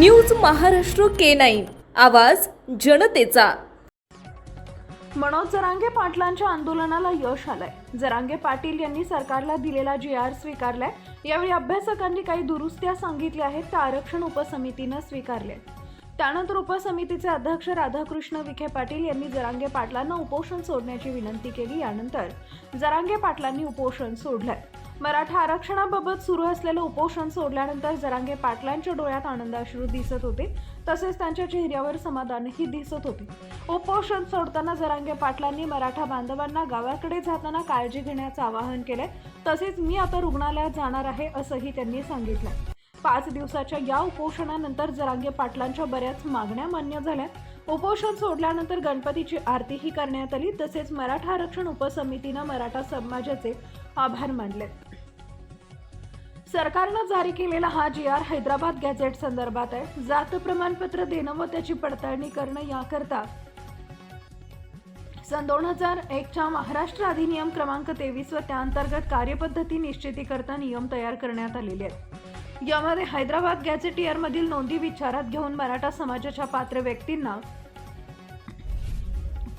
News Maharashtra K nine. आवाज जनतेचा. मनोज जरांगे पाटलांच्या आंदोलनाला यश आलंय. जरांगे पाटील यांनी सरकारला दिलेला जी आर स्वीकारलाय. यावेळी अभ्यासकांनी काही दुरुस्त्या सांगितल्या आहेत त्या आरक्षण उपसमितीनं स्वीकारल्या त्यानंतर उपसमितीचे अध्यक्ष राधाकृष्ण विखे पाटील यांनी जरांगे पाटलांना उपोषण सोडण्याची विनंती केली. यानंतर जरांगे पाटलांनी उपोषण सोडलंय. मराठा आरक्षणाबाबत सुरू असलेलं उपोषण सोडल्यानंतर जरांगे पाटलांच्या डोळ्यात आनंदाश्रू दिसत होते. तसेच त्यांच्या चेहऱ्यावर समाधानही दिसत होते. उपोषण सोडताना जरांगे पाटलांनी मराठा बांधवांना गावाकडे जाताना काळजी घेण्याचं आवाहन केलंय. तसेच मी आता रुग्णालयात जाणार आहे असंही त्यांनी सांगितलं पाच दिवसाच्या या उपोषणानंतर जरांगे पाटलांच्या बऱ्याच मागण्या मान्य झाल्या. उपोषण सोडल्यानंतर गणपतीची आरतीही करण्यात आली. तसेच मराठा आरक्षण उपसमितीनं मराठा समाजाचे आभार मानले. सरकारनं जारी केलेला हा जी आर हैदराबाद गॅझेट संदर्भात आहे. जात प्रमाणपत्र देणं व त्याची पडताळणी करणं याकरता सन दोन हजार एकच्या महाराष्ट्र अधिनियम क्रमांक तेवीस व त्याअंतर्गत कार्यपद्धती निश्चितीकरता नियम तयार करण्यात आलेले आहेत. यामध्ये हैदराबाद गॅझेटियरमधील नोंदी विचारात घेऊन मराठा समाजाच्या पात्र व्यक्तींना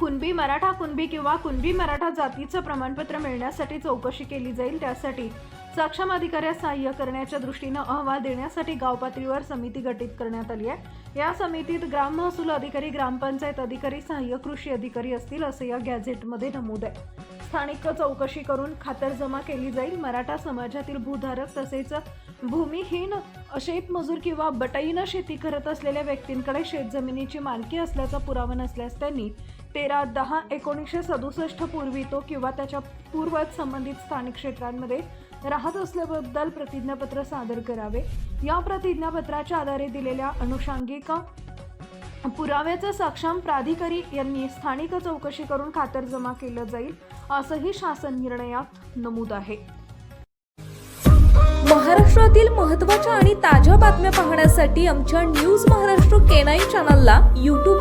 कुणबी मराठा कुणबी किंवा कुणबी मराठा जातीचं प्रमाणपत्र मिळण्यासाठी चौकशी केली जाईल त्यासाठी सक्षम अधिकाऱ्यास सहाय्य करण्याच्या दृष्टीनं अहवाल देण्यासाठी गाव पातळीवर समिती गठीत करण्यात आली आहे. या समितीत ग्राम महसूल अधिकारी ग्रामपंचायत अधिकारी सहाय्य कृषी अधिकारी असतील असं या गॅझेटमध्ये नमूद आहे. स्थानिक चौकशी करून खातरजमा केली जाईल. मराठा समाजातील भूधारक तसेच भूमिहीन शेतमजूर किंवा बटाईनं शेती करत असलेल्या व्यक्तींकडे शेतजमिनीची मालकी असल्याचा पुरावा नसल्यास त्यांनी तेरा दहा एकोणीसशे सदुसष्ट पूर्वी तो किंवा त्याच्या पूर्वत संबंधित स्थानिक क्षेत्रांमध्ये राहत असल्याबद्दल प्रतिज्ञापत्र सादर करावे. या प्रतिज्ञापत्राच्या आधारे दिलेल्या अनुषांगिका पुराव्याचं सक्षम प्राधिकारी यांनी स्थानिक चौकशी करून खातर जमा केलं जाईल असंही शासन निर्णयात नमूद आहे. महाराष्ट्रातील महत्त्वाच्या आणि ताज्या बातम्या पाहण्यासाठी आमच्या न्यूज महाराष्ट्र केनाई चॅनलला यूट्यूब